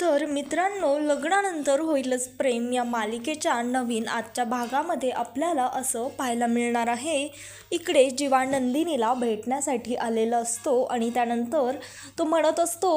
तर मित्रांनो लग्नानंतर होईलच प्रेम. या मालिकेच्या नवीन आजच्या भागामध्ये आपल्याला असं पाहायला मिळणार आहे. इकडे जीवा नंदिनीला भेटण्यासाठी आलेला असतो आणि त्यानंतर तो म्हणत असतो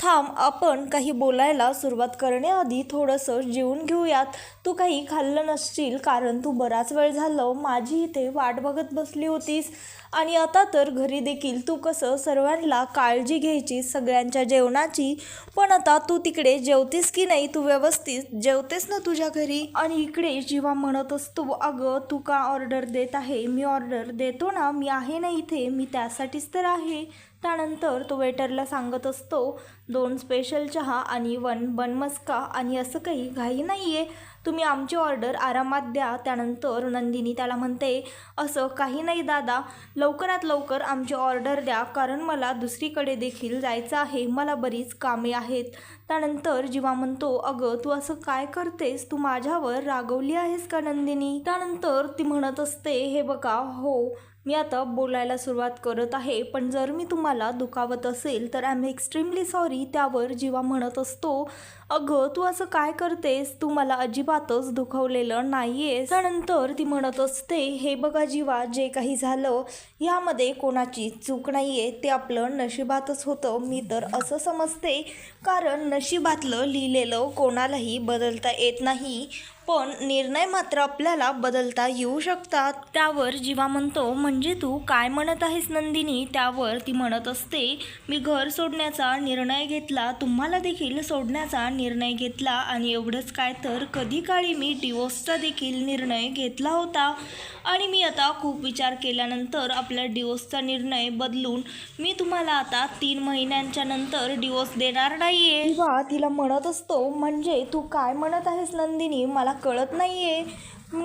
थांब आपण काही बोलायला सुरुवात करण्याआधी थोडंसं जेवून घेऊयात. तू काही खाल्लं नसशील कारण तू बराच वेळ झालं माझी इथे वाट बघत बसली होतीस. आणि आता तर घरी देखील तू कसं सर्वांना काळजी घ्यायची सगळ्यांच्या जेवणाची. पण आता तू तिकडे जेवतेस की नाही तू व्यवस्थित जेवतेस ना तुझ्या घरी? आणि इकडे जेव्हा म्हणत असतो अगं तू का ऑर्डर देत आहे? मी ऑर्डर देतो ना मी आहे ना इथे मी त्यासाठीच तर आहे. त्यानंतर तो वेटरला सांगत असतो दोन स्पेशल चहा आणि वन बन मस्का आणि असं काही घाई नाही आहे तुम्ही आमची ऑर्डर आरामात द्या. त्यानंतर नंदिनी त्याला म्हणते असं काही नाही दादा लवकरात लवकर आमची ऑर्डर द्या. कारण मला दुसरीकडे देखील जायचं आहे. मला बरीच कामे आहेत. त्यानंतर जीवा म्हणतो अगं तू असं काय करतेस? तू माझ्यावर रागवली आहेस का नंदिनी? त्यानंतर ती म्हणत असते हे बघा हो मी आता बोलायला सुरुवात करत आहे. पण जर मी तुम्हाला दुखावत असेल तर आय एम एक्स्ट्रीमली सॉरी. त्यावर जीवा म्हणत असतो अगं तू असं काय करतेस? तू मला अजिबातच दुखवलेलं नाहीयेस. त्यानंतर ती म्हणत असते हे बघा जीवा जे काही झालं यामध्ये कोणाची चूक नाहीये. ते आपलं नशिबातच होतं. मी तर असं समजते. कारण नशिबातलं लिहिलेलं कोणालाही बदलता येत नाही. पण निर्णय मात्र आपल्याला बदलता येऊ शकतात. त्यावर जीवा म्हणतो म्हणजे तू काय म्हणत आहेस नंदिनी? त्यावर ती म्हणत असते मी घर सोडण्याचा निर्णय घेतला. तुम्हाला देखील सोडण्याचा निर्णय घेतला आणि एवढंच काय तर कधी काळी मी डिवोर्सचा देखील निर्णय घेतला होता. आणि मी आता खूप विचार केल्यानंतर आपल्या डिवोर्सचा निर्णय बदलून मी तुम्हाला आता तीन महिन्यांच्या नंतर डिवोर्स देणार नाहीये. किंवा तिला म्हणत असतो म्हणजे तू काय म्हणत आहेस नंदिनी? मला कळत नाहीये.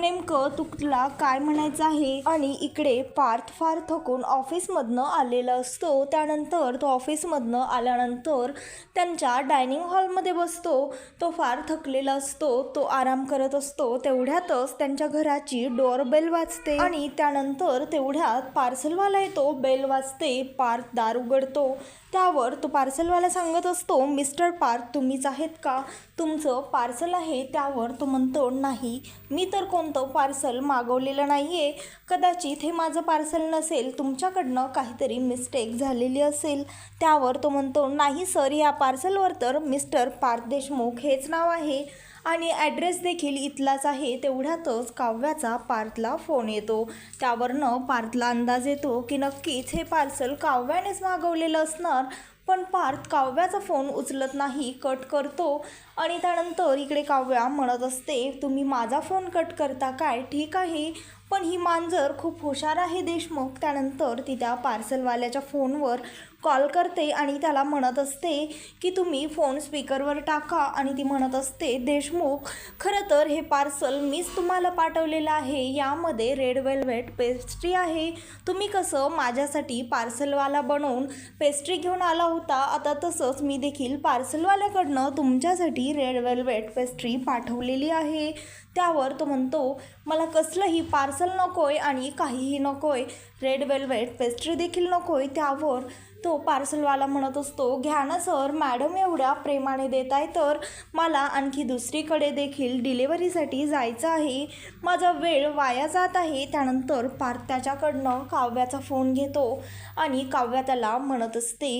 नेमकं तुला काय म्हणायचं आहे? आणि इकडे पार्थ फार थकून ऑफिसमधनं आलेला असतो. त्यानंतर तो ऑफिसमधनं आल्यानंतर त्यांच्या डायनिंग हॉलमध्ये बसतो. तो फार थकलेला असतो. तो आराम करत असतो. तेवढ्यातच त्यांच्या घराची डोअर बेल वाजते. आणि त्यानंतर तेवढ्यात पार्सलवाला येतो. बेल वाजते. पार्थ दार उघडतो. त्यावर तो पार्सलवाला सांगत असतो मिस्टर पार्थ तुम्हीच आहेत का? तुमचं पार्सल आहे त्यावर तो म्हणतो नाही मी तर कोणतं पार्सल मागवलेलं नाही आहे कदाचित हे माझं पार्सल नसेल तुमच्याकडनं काहीतरी मिस्टेक झालेली असेल. त्यावर तो म्हणतो नाही सर या पार्सलवर तर मिस्टर पार्थ देशमुख हेच नाव आहे. आणि ॲड्रेस देखील इथलाच आहे तेवढ्यातच काव्याचा पार्थला फोन येतो. त्यावरनं पार्थला अंदाज येतो की नक्कीच हे पार्सल काव्यानेच मागवलेलं असणार पण पार्थ काव्याचा फोन उचलत नाही कट करतो. आणि त्यानंतर इकडे काव्या म्हणत असते तुम्ही माझा फोन कट करता काय? ठीक आहे. पण ही मांजर खूप हुशार आहे देशमुख. त्यानंतर ती त्या पार्सलवाल्याच्या फोनवर कॉल करते आणि त्याला म्हणत असते की तुम्ही फोन स्पीकरवर टाका आणि ती म्हणत असते देशमुख खरं तर हे पार्सल मीच तुम्हाला पाठवलेलं आहे. यामध्ये रेड वेल्वेट पेस्ट्री आहे. तुम्ही कसं माझ्यासाठी पार्सलवाला बनवून पेस्ट्री घेऊन आला होता आता तसंच मी देखील पार्सलवाल्याकडनं तुमच्यासाठी रेड वेल्वेट पेस्ट्री पाठवलेली आहे. त्यावर तो म्हणतो मला कसलंही पार्सल नकोय आणि काहीही नकोय. रेड वेल्वेट पेस्ट्री देखील नकोय. त्यावर तो पार्सलवाला म्हणत असतो घ्या ना सर मॅडम एवढ्या प्रेमाने देत आहे तर मला आणखी दुसरीकडे देखील डिलेवरीसाठी जायचं आहे. माझा वेळ वाया जात आहे. त्यानंतर पार्थ त्याच्याकडनं काव्याचा फोन घेतो आणि काव्या त्याला म्हणत असते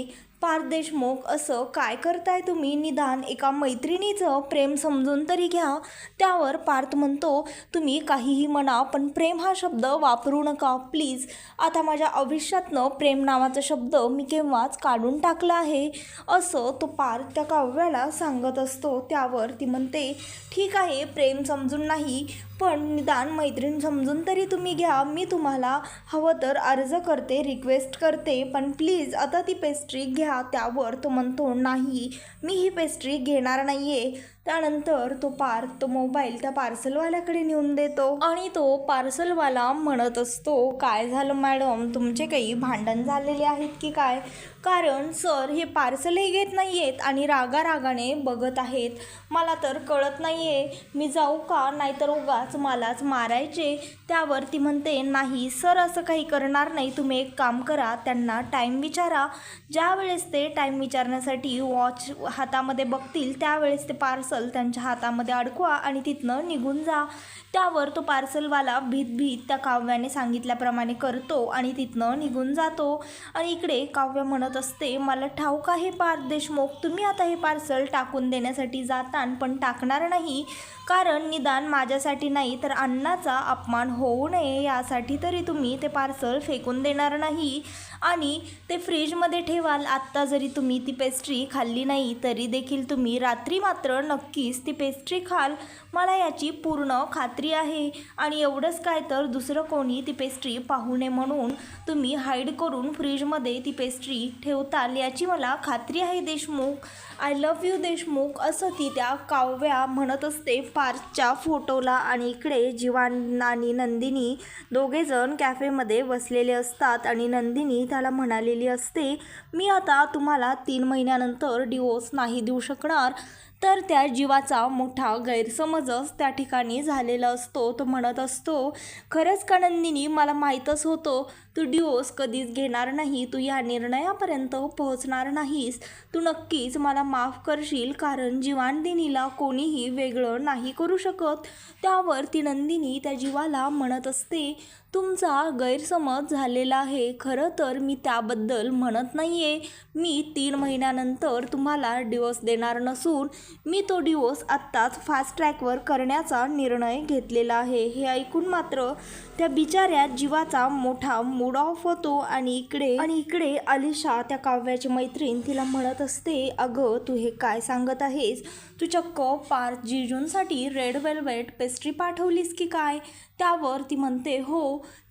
पार देशमुख असं काय करताय तुम्ही? निदान एका मैत्रिणीचं प्रेम समजून तरी घ्या. त्यावर पार्थ म्हणतो तुम्ही काहीही म्हणा पण प्रेम हा शब्द वापरू नका प्लीज. आता माझ्या आयुष्यातनं प्रेम नावाचा शब्द मी केव्हाच काढून टाकला आहे. असं तो पार्थ त्या काव्याला सांगत असतो. त्यावर ती म्हणते ठीक आहे प्रेम समजून नाही पण निदान मैत्रीण समजून तरी तुम्ही घ्या. मी तुम्हाला हवं तर अर्ज करते रिक्वेस्ट करते पण प्लीज आता ती पेस्ट्री घ्या. त्यावर तो म्हणतो नाही मी ही पेस्ट्री घेणार नाही आहे त्यानंतर तो पार तो मोबाईल त्या पार्सलवाल्याकडे नेऊन देतो. आणि तो पार्सलवाला म्हणत असतो काय झालं मॅडम? तुमचे काही भांडण झालेले आहेत की काय? कारण सर हे पार्सलही घेत नाही आहेत आणि रागा रागाने बघत आहेत. मला तर कळत नाही आहे मी जाऊ का? नाहीतर उगाच मलाच मारायचे. त्यावर ती म्हणते नाही सर असं काही करणार नाही. तुम्ही एक काम करा. त्यांना टाईम विचारा. ज्यावेळेस ते टाईम विचारण्यासाठी वॉच हातामध्ये बघतील त्यावेळेस ते पार्सल पार्सल त्यांच्या हातामध्ये अडकवा आणि तिथनं निघून जा. त्यावर तो पार्सलवाला भीत भीत त्या काव्याने सांगितल्याप्रमाणे करतो आणि तिथनं निघून जातो. आणि इकडे काव्य म्हणत असते मला ठाऊक आहे पार देशमुख तुम्ही आता हे पार्सल टाकून देण्यासाठी जातान पण टाकणार नाही. कारण निदान माझ्यासाठी नाही तर अन्नाचा अपमान होऊ नये यासाठी तरी तुम्ही ते पार्सल फेकून देणार नाही. आणि ते फ्रीजमध्ये ठेवाल आत्ता जरी तुम्ही ती पेस्ट्री खाल्ली नाही तरी देखील तुम्ही रात्री मात्र नक्कीच ती पेस्ट्री खाल. मला याची पूर्ण खात्री आहे. आणि एवढंच काय तर दुसरं कोणी ती पेस्ट्री पाहू नये म्हणून तुम्ही हाईड करून फ्रीजमध्ये ती पेस्ट्री ठेवताल याची मला खात्री आहे Deshmukh. I love you Deshmukh असं ती त्या काव्या म्हणत असते. पार्कच्या फोटोला आणि इकडे जीवान आणि नंदिनी दोघेजण कॅफेमध्ये बसलेले असतात आणि नंदिनी त्याला म्हणालेली असते मी आता तुम्हाला तीन महिन्यानंतर डिवोर्स नाही देऊ शकणार. तर त्या जीवाचा मोठा गैरसमजच त्या ठिकाणी झालेला असतो. तो म्हणत असतो खरंच का नंदिनी मला माहीतच होतो तू डिओस कधीच घेणार नाही तू या निर्णयापर्यंत पोहोचणार नाहीस. तू नक्कीच मला माफ करशील कारण जीवानंदिनीला कोणीही वेगळं नाही करू शकत. त्यावर ती नंदिनी त्या जीवाला म्हणत असते तुमचा गैरसमज झालेला आहे. खरं तर मी त्याबद्दल म्हणत नाही आहे मी तीन महिन्यानंतर तुम्हाला डिवोर्स देणार नसून मी तो डिवोर्स आत्ताच फास्ट ट्रॅकवर करण्याचा निर्णय घेतलेला आहे. हे ऐकून मात्र त्या बिचाऱ्या जीवाचा मोठा मूड ऑफ होतो आणि इकडे आणि इकडे अलिशा त्या काव्याची मैत्रीण तिला म्हणत असते अगं तू हे काय सांगत आहेस? तू चक्क पार जिजूंसाठी रेड वेल्वेट पेस्ट्री पाठवलीस की काय? त्यावर ती म्हणते हो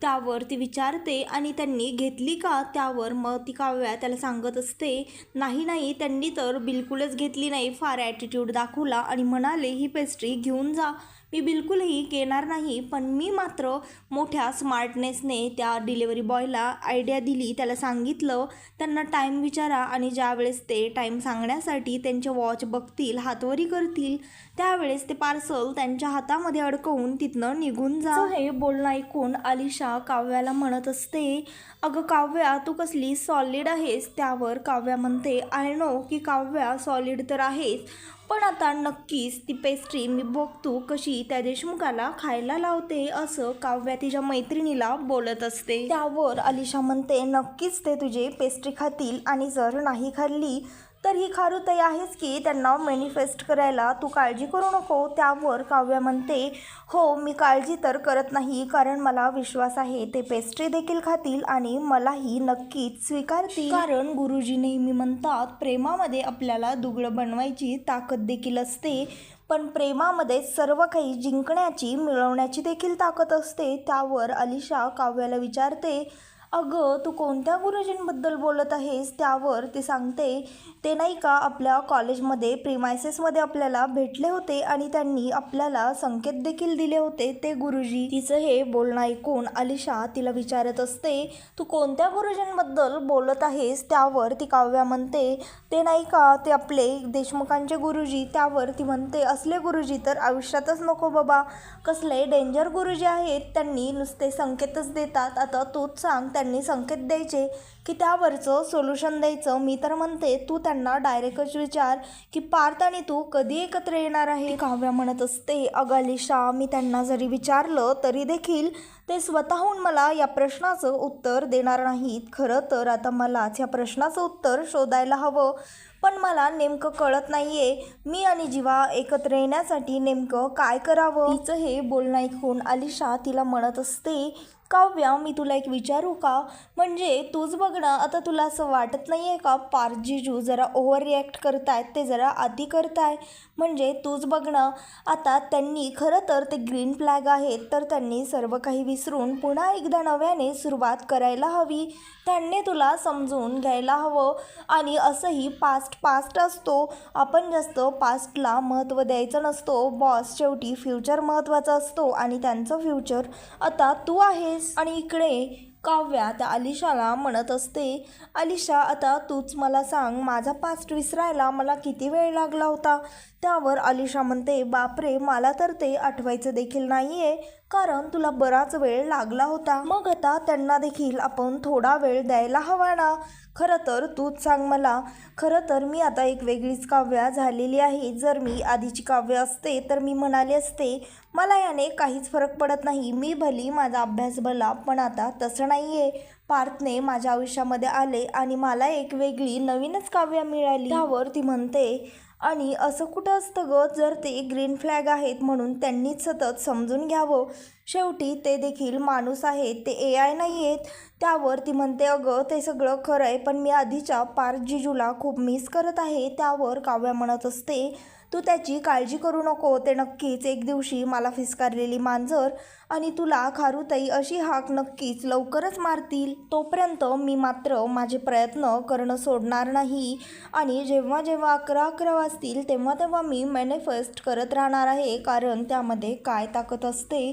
त्यावर ती विचारते आणि त्यांनी घेतली का त्यावर? मग ती काव्या त्याला सांगत असते नाही नाही त्यांनी तर बिलकुलच घेतली नाही. फार ॲटिट्यूड दाखवला आणि म्हणाले ही पेस्ट्री घेऊन जा. मी बिलकुलही घेणार नाही पण मी मात्र मोठ्या स्मार्टनेसने त्या डिलेवरी बॉयला आयडिया दिली. त्याला सांगितलं त्यांना टाईम विचारा आणि ज्यावेळेस ते टाईम सांगण्यासाठी त्यांचे वॉच बघतील हातवरी करतील त्यावेळेस ते पार्सल त्यांच्या हातामध्ये अडकवून तिथनं निघून जा. हे बोलणं ऐकून आलिशा अलिशा काव्याला म्हणत असते अगं काव्या तू कसली सॉलिड आहेस. त्यावर काव्या म्हणते आय नो की काव्या सॉलिड तर आहेस पण आता नक्कीच ती पेस्ट्री मी बघतो कशी त्या देशमुखाला खायला लावते असं काव्या तिच्या मैत्रिणीला बोलत असते. त्यावर अलिशा म्हणते नक्कीच ते तुझे पेस्ट्री खातील आणि जर नाही खाल्ली तर ही खारू ताई आहेच की त्यांना मॅनिफेस्ट करायला तू काळजी करू नको त्यावर काव्या म्हणते हो मी काळजी तर करत नाही कारण मला विश्वास आहे ते पेस्ट्री देखील खातील आणि मलाही नक्कीच स्वीकारतील. कारण गुरुजी नेहमी म्हणतात प्रेमामध्ये आपल्याला दुगडं बनवायची ताकद देखील असते पण प्रेमामध्ये सर्व काही जिंकण्याची मिळवण्याची देखील ताकद असते. त्यावर अलिशा काव्याला विचारते अगं तू कोणत्या गुरुजींबद्दल बोलत आहेस त्यावर ते सांगते. ते नाही का आपल्या कॉलेजमध्ये प्रिमायसेसमध्ये आपल्याला भेटले होते आणि त्यांनी आपल्याला संकेत देखील दिले होते. ते गुरुजी तिचं हे बोलणं ऐकून अलिशा तिला विचारत असते तू कोणत्या गुरुजींबद्दल बोलत आहेस त्यावर? ती काव्या म्हणते ते नाही का ते आपले देशमुखांचे गुरुजी. त्यावर ती म्हणते असले गुरुजी तर आयुष्यातच नको बाबा. कसले डेंजर गुरुजी आहेत. त्यांनी नुसते संकेतच देतात. आता तूच सांग त्यांनी संकेत द्यायचे की त्यावरचं सोल्युशन द्यायचं. मी तर म्हणते तू त्यांना डायरेक्टच विचार की पार्थ आणि तू कधी एकत्र येणार आहे? काव्या म्हणत असते अगालिशा मी त्यांना जरी विचारलं तरी देखील ते स्वतःहून मला या प्रश्नाचं उत्तर देणार नाहीत. खरं तर आता मलाच या प्रश्नाचं उत्तर शोधायला हवं. पण मला नेमकं कळत नाही आहे मी आणि जीवा एकत्र येण्यासाठी नेमकं काय करावं? तिचं हे बोलणं ऐकून अलिशा तिला म्हणत असते काव्या मी तुला एक विचारू का? म्हणजे तूच बघ ना आता तुला असं वाटत नाही आहे का? पारजीजू जिजू जरा ओव्हर रिॲक्ट करतायत ते जरा अति करताय. म्हणजे तूच बघ ना आता त्यांनी खरं तर ते ग्रीन फ्लॅग आहेत तर त्यांनी सर्व काही विसरून पुन्हा एकदा नव्याने सुरुवात करायला हवी. त्यांनी तुला समजून घ्यायला हवं. आणि असंही पास्ट पास्ट असतो. आपण जास्त पास्टला महत्त्व द्यायचं नसतो. बॉस शेवटी फ्युचर महत्त्वाचा असतो. आणि त्यांचं फ्युचर आता तू आहेस. आणि इकडे काव्या त्या अलिशाला म्हणत असते अलिशा आता तूच मला सांग माझा पास्ट विसरायला मला किती वेळ लागला होता? त्यावर अलिशा म्हणते बापरे मला तर ते आठवायचं देखील नाही आहे कारण तुला बराच वेळ लागला होता. मग आता त्यांना देखील आपण थोडा वेळ द्यायला हवा ना. खरं तर तूच सांग मला. खरं तर मी आता एक वेगळीच काव्या झालेली आहे. जर मी आधीची काव्य असते तर मी म्हणाले असते मला याने काहीच फरक पडत नाही. मी भली माझा अभ्यास भला पण आता तसं नाही आहे पार्थने माझ्या आयुष्यामध्ये आले आणि मला एक वेगळी नवीनच काव्य मिळाली. त्यावर ती म्हणते आणि असं कुठं असतं ग? जर ते ग्रीन फ्लॅग आहेत म्हणून त्यांनीच सतत समजून घ्यावं. शेवटी ते देखील माणूस आहेत. ते ए आय नाही आहेत त्यावर ती म्हणते अगं ते सगळं खरं आहे पण मी आधीच्या पार जिजूला खूप मिस करत आहे. त्यावर काव्या म्हणत असते तू त्याची काळजी करू नको. ते नक्कीच एक दिवशी मला फिसकारलेली मांजर आणि तुला खारुताई अशी हाक नक्कीच लवकरच मारतील. तोपर्यंत मी मात्र माझे प्रयत्न करणं सोडणार नाही. आणि जेव्हा जेव्हा अकरा अकरा वाजतील तेव्हा तेव्हा मी मॅनिफेस्ट करत राहणार आहे कारण त्यामध्ये काय ताकद असते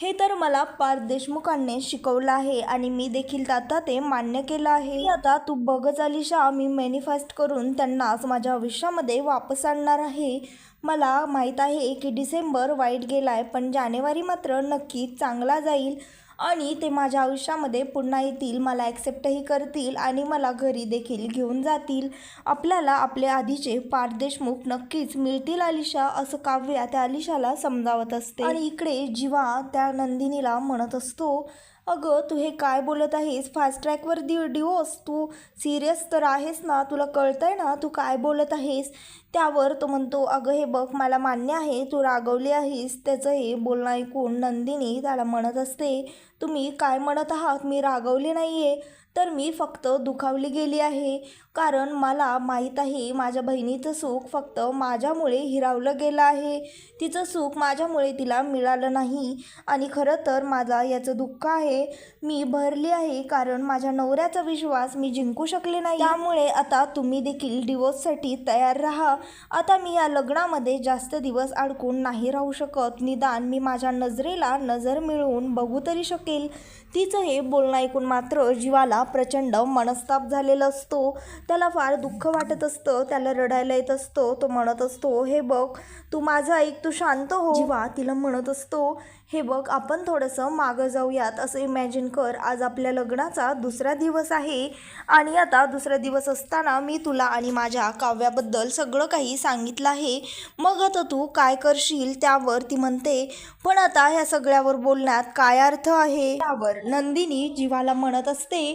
हे तर मला पार्थ देशमुखांनी शिकवलं आहे आणि मी देखील आता ते मान्य केलं आहे. आता तू बघच अलिशा मी मॅनिफेस्ट करून त्यांनाच माझ्या आयुष्यामध्ये वापस आणणार आहे. मला माहीत आहे की डिसेंबर वाईट गेला आहे पण जानेवारी मात्र नक्कीच चांगला जाईल. आणि ते माझ्या आयुष्यामध्ये पुन्हा येतील मला ॲक्सेप्टही करतील आणि मला घरी देखील घेऊन जातील. आपल्याला आपले आधीचे पारदेशमुख नक्कीच मिळतील अलिशा असं काव्य त्या अलिशाला समजावत असते. आणि इकडे जीवा त्या नंदिनीला म्हणत असतो अगं तू हे काय बोलत आहेस? फास्ट ट्रॅकवर दि डिवोर्स तू सिरियस तर आहेस ना? तुला कळतंय ना? तू काय बोलत आहेस? त्यावर तो म्हणतो अगं हे बघ मला मान्य आहे. तू रागवली आहेस. त्याचं हे बोलणं ऐकून नंदिनी त्याला म्हणत असते तुम्ही काय म्हणत आहात? मी रागवली नाही आहे तर मी फक्त दुखावली गेली आहे. कारण मला माहीत आहे माझ्या बहिणीचं सुख फक्त माझ्यामुळे हिरावलं गेलं आहे. तिचं सुख माझ्यामुळे तिला मिळालं नाही. आणि खरं तर माझा याचं दुःख आहे. मी भरली आहे कारण माझ्या नवऱ्याचा विश्वास मी जिंकू शकले नाही. त्यामुळे आता तुम्ही देखील डिवोर्ससाठी तयार राहा. आता मी या लग्नामध्ये जास्त दिवस अडकून नाही राहू शकत. निदान मी माझ्या नजरेला नजर मिळवून बघू तरी शकेल. तिचं हे बोलणं ऐकून मात्र जीवाला प्रचंड मनस्ताप झालेला असतो. त्याला फार दुःख वाटत असतं. त्याला रडायला येत असतो. तो म्हणत असतो हे बघ तू माझं ऐक तू शांत हो. जीवा तिला म्हणत असतो हे बघ आपण थोडंसं मागं जाऊयात. असं इमॅजिन कर. आज आपल्या लग्नाचा दुसरा दिवस आहे. आणि आता दुसरा दिवस असताना मी तुला आणि माझ्या काव्याबद्दल सगळं काही सांगितलं आहे. मग आता तू काय करशील त्यावर? ती म्हणते. पण आता ह्या सगळ्यावर बोलण्यात काय अर्थ आहे? त्यावर नंदिनी जीवाला म्हणत असते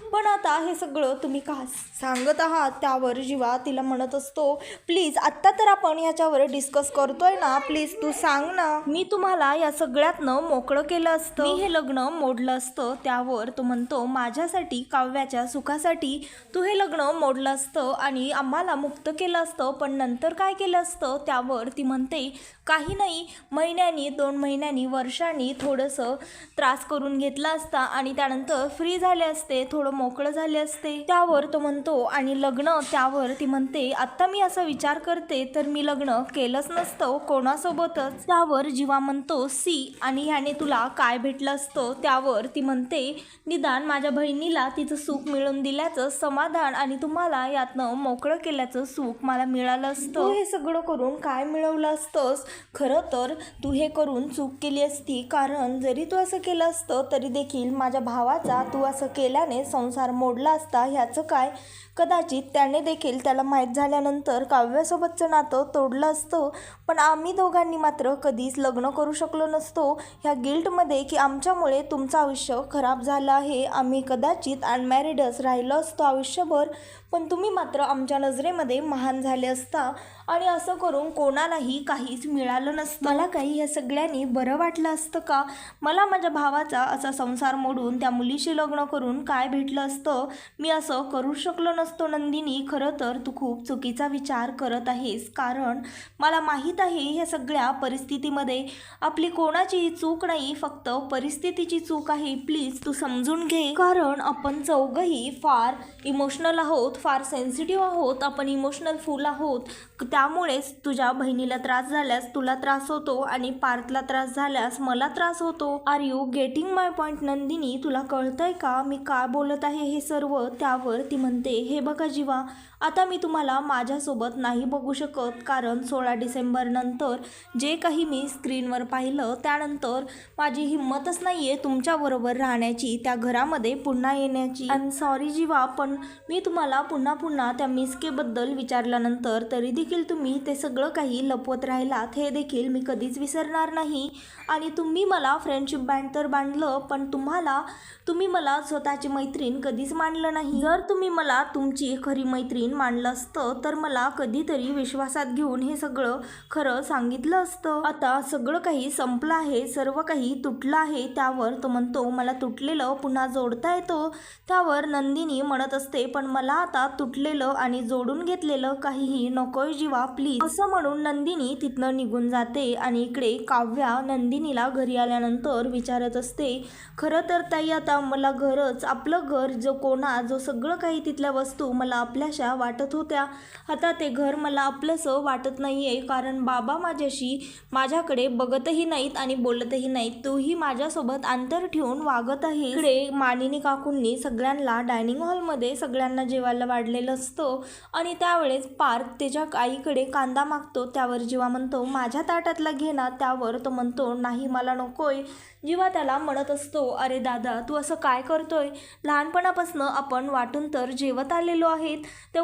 पण आता हे सगळं तुम्ही का सांगत आहात त्यावर जीवा तिला म्हणत असतो प्लीज आत्ता तर आपण ह्याच्यावर डिस्कस करतोय ना प्लीज तू सांग ना. मी तुम्हाला या सगळ्यातनं मोकळं केलं असतं. मी हे लग्न मोडलं असतं त्यावर तो म्हणतो माझ्यासाठी काव्याच्या सुखासाठी तू हे लग्न मोडलं असतं आणि आम्हाला मुक्त केलं असतं पण नंतर काय केलं असतं? त्यावर ती म्हणते काही नाही महिन्यांनी दोन महिन्यांनी वर्षांनी थोडंसं त्रास करून घेतला असता आणि त्यानंतर फ्री झाले असते थोडं मोकळं झाले असते. त्यावर तो म्हणतो आणि लग्न त्यावर ती म्हणते आत्ता मी असा विचार करते तर मी लग्न केलंच नसतं कोणासोबतच. त्यावर जीवा म्हणतो सी आणि ह्याने तुला काय भेटलं असतं? त्यावर ती म्हणते निदान माझ्या बहिणीला तिचं सुख मिळून दिल्याचं समाधान आणि तुम्हाला यातनं मोकळं केल्याचं सुख मला मिळालं असतं. हे सगळं करून काय मिळवलं असतंस? खरं तर तू हे करून चूक केली असती. कारण जरी तू असं केलं असतं तरी देखील माझ्या भावाचा तू असं केल्याने संसार मोडला असता ह्याचं काय? कदाचित त्याने देखील त्याला माहीत झाल्यानंतर काव्यासोबतचं नातं तोडलं असतं. पण आम्ही दोघांनी मात्र कधीच लग्न करू शकलो नसतो. ह्या गिल्टमध्ये की आमच्यामुळे तुमचं आयुष्य खराब झालं आहे. आम्ही कदाचित अनमॅरिडच राहिलो असतो आयुष्यभर. पण तुम्ही मात्र आमच्या नजरेमध्ये महान झाले असता. आणि असं करून कोणालाही काहीच मिळालं नसतं. मला काही या सगळ्यांनी बरं वाटलं असतं का? मला माझ्या भावाचा असा संसार मोडून त्या मुलीशी लग्न करून काय भेटलं असतं? मी असं करू शकलो नसतो नंदिनी. खरं तर तू खूप चुकीचा विचार करत आहेस. कारण मला माहीत आहे ह्या सगळ्या परिस्थितीमध्ये आपली कोणाचीही चूक नाही फक्त परिस्थितीची चूक आहे. प्लीज तू समजून घे. कारण आपण चौघही फार इमोशनल आहोत फार सेन्सिटिव्ह आहोत. आपण इमोशनल फुल आहोत. त्या त्यामुळेच तुझ्या बहिणीला त्रास झाल्यास तुला त्रास होतो आणि पार्थला त्रास झाल्यास मला त्रास होतो. Are you getting my point Nandini? तुला कळतंय का? मी काय बोलत आहे हे सर्व? त्यावर ती म्हणते हे बघा जीवा आता मी तुम्हाला माझ्यासोबत नाही बघू शकत कारण सोळा डिसेंबरनंतर जे काही मी स्क्रीनवर पाहिलं त्यानंतर माझी हिंमतच नाही आहे तुमच्याबरोबर राहण्याची त्या घरामध्ये पुन्हा येण्याची. आय एम सॉरी जीवा पण मी तुम्हाला पुन्हा पुन्हा त्या मिसकेबद्दल विचारल्यानंतर तरी देखील तुम्ही ते सगळं काही लपवत राहिलात हे देखील मी कधीच विसरणार नाही. आणि तुम्ही मला फ्रेंडशिप बँड तर बांधलं पण तुम्हाला तुम्ही मला स्वतःची मैत्रीण कधीच मानलं नाही. जर तुम्ही मला तुमची खरी मैत्रीण मांडलं असतं तर मला कधीतरी विश्वासात घेऊन हे सगळं खरं सांगितलं असतं. आता सगळं काही संपलं आहे सर्व काही तुटलं आहे त्यावर तो म्हणतो मला तुटलेलं पुन्हा जोडता येतो. त्यावर नंदिनी म्हणत असते पण मला आता तुटलेलं आणि जोडून घेतलेलं काहीही नकोय जीवा प्लीज असं म्हणून नंदिनी तिथनं निघून जाते आणि इकडे काव्या नंदिनीला घरी आल्यानंतर विचारत असते खरं तर ताई आता मला घरच आपलं घर जो कोणा जो सगळं काही तिथल्या वस्तू मला आपल्याशा वाटत होत्या. आता ते घर मला आपलंसं वाटत नाही आहे कारण बाबा माझ्याशी माझ्याकडे बघतही नाहीत आणि बोलतही नाहीत. तूही माझ्यासोबत अंतर ठेवून वागत आहे इकडे मानिनी काकूंनी सगळ्यांना डायनिंग हॉलमध्ये सगळ्यांना जेवायला वाढलेलं असतं आणि त्यावेळेस पार्थ त्याच्या आईकडे कांदा मागतो. त्यावर जीवा म्हणतो माझ्या ताटातला घे ना. त्यावर तो म्हणतो नाही मला नकोय. जीवा त्याला म्हणत असतो अरे दादा तू असं काय करतोय? लहानपणापासून आपण वाटून तर जेवत आलेलो आहेत.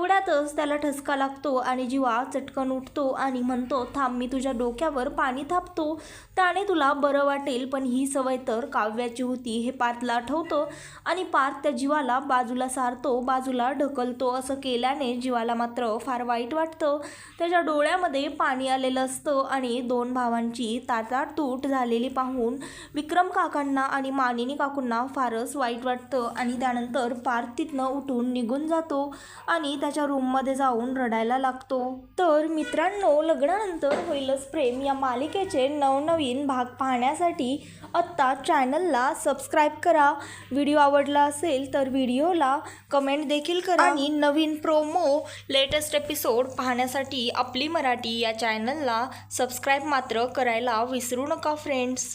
तेवढ्यातच त्याला ठसका लागतो आणि जीवा चटकन उठतो आणि म्हणतो थांब मी तुझ्या डोक्यावर पाणी थापतो. त्याने तुला बरं वाटेल पण ही सवय तर काव्याची होती. हे पार्थला आठवतं आणि पार्थ त्या जीवाला बाजूला सारतो बाजूला ढकलतो. असं केल्याने जीवाला मात्र फार वाईट वाटतं. त्याच्या डोळ्यामध्ये पाणी आलेलं असतं आणि दोन भावांची ताटातूट झालेली पाहून विक्रम काकांना आणि मानिनी काकूंना फारच वाईट वाटतं आणि त्यानंतर पार्थ तिथनं उठून निघून जातो आणि त्याच्या त्याच्या रूममध्ये जाऊन रडायला लागतो. तर मित्रांनो लग्नानंतर होईलच प्रेम. या मालिकेचे नवनवीन भाग पाहण्यासाठी आत्ता चॅनलला सबस्क्राईब करा. व्हिडिओ आवडला असेल तर व्हिडिओला कमेंट देखील करा. आणि नवीन प्रोमो लेटेस्ट एपिसोड पाहण्यासाठी आपली मराठी या चॅनलला सबस्क्राईब मात्र करायला विसरू नका फ्रेंड्स